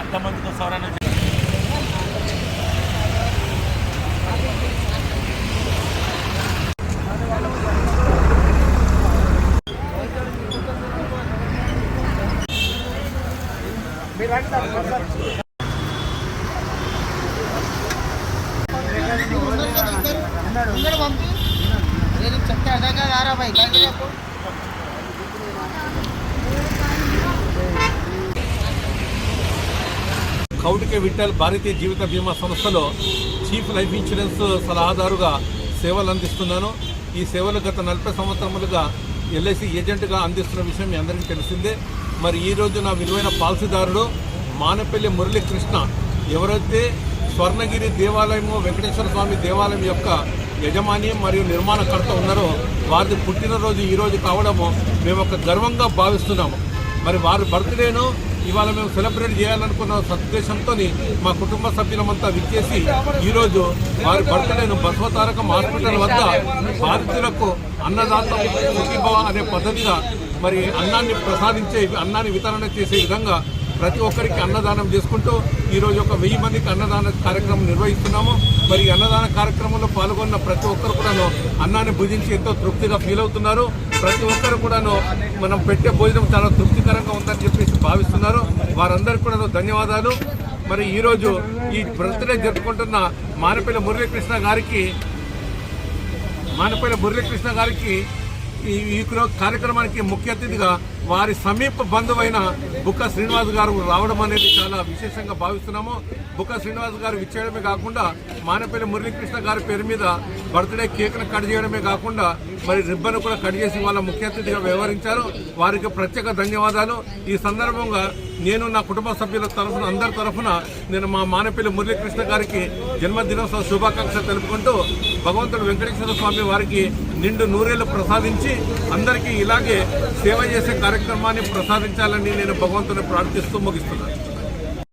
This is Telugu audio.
అంతమందితో సవరణ మీరు రండి అందరూ పంపి. కౌటిక విఠల్ భారతీయ జీవిత బీమా సంస్థలో చీఫ్ లైఫ్ ఇన్సూరెన్స్ సలహాదారుగా సేవలు అందిస్తున్నాను. ఈ సేవలు గత నలభై సంవత్సరములుగా ఎల్ఐసి ఏజెంట్గా అందిస్తున్న విషయం మీ అందరికీ తెలిసిందే. మరి ఈరోజు నా విలువైన పాలసీదారుడు మానపల్లి మురళీకృష్ణ ఎవరైతే స్వర్ణగిరి దేవాలయము వెంకటేశ్వర స్వామి దేవాలయం యొక్క యజమాని మరియు నిర్మాణకర్త ఉన్నారో వారిది పుట్టినరోజు ఈరోజు కావడము మేము ఒక గర్వంగా భావిస్తున్నాము. మరి వారి బర్త్డేను ఇవాళ మేము సెలబ్రేట్ చేయాలనుకున్న సదుద్దేశంతో మా కుటుంబ సభ్యులమంతా విచ్చేసి ఈరోజు వారి బర్త్డేను బసవతారకం హాస్పిటల్ వద్ద బాధితులకు అన్నదాత సుఖీభవ అనే పద్ధతిగా మరి అన్నాన్ని ప్రసాదించే అన్నాన్ని వితరణ చేసే విధంగా ప్రతి ఒక్కరికి అన్నదానం చేసుకుంటూ ఈరోజు ఒక వెయ్యి మందికి అన్నదాన కార్యక్రమం నిర్వహిస్తున్నాము. మరి అన్నదాన కార్యక్రమంలో పాల్గొన్న ప్రతి ఒక్కరు కూడాను అన్నాన్ని భుజించి ఎంతో తృప్తిగా ఫీల్ అవుతున్నారు. ప్రతి ఒక్కరు కూడాను మనం పెట్టే భోజనం చాలా తృప్తికరంగా ఉందని చెప్పేసి భావిస్తున్నారు. వారందరికీ కూడా ధన్యవాదాలు. మరి ఈరోజు ఈ బర్త్డే జరుపుకుంటున్న మానపల్లి మురళీకృష్ణ గారికి మానపల్లి మురళీకృష్ణ గారికి ఈ కార్యక్రమానికి ముఖ్య అతిథిగా వారి సమీప బంధువైన బుక్క శ్రీనివాస్ గారు రావడం అనేది చాలా విశేషంగా భావిస్తున్నాము. బుక్క శ్రీనివాస్ గారు ఇచ్చేయడమే కాకుండా మానపల్లి మురళీకృష్ణ గారి పేరు మీద బర్త్డే కేక్ను కట్ చేయడమే కాకుండా మరి రిబ్బన్ కూడా కట్ చేసి వాళ్ళ ముఖ్య అతిథిగా వ్యవహరించారు. వారికి ప్రత్యేక ధన్యవాదాలు. ఈ సందర్భంగా నేను నా కుటుంబ సభ్యుల తరఫున అందరి తరఫున నేను మా మానపల్లి మురళీకృష్ణ గారికి జన్మదినోత్సవ శుభాకాంక్షలు తెలుపుకుంటూ భగవంతుడు వెంకటేశ్వర స్వామి వారికి నిండు నూరేళ్ళు ప్రసాదించి అందరికీ ఇలాగే సేవ చేసే కార్యక్రమాన్ని ప్రసాదించాలని నేను భగవంతుని ప్రార్థిస్తూ ముగిస్తున్నాను.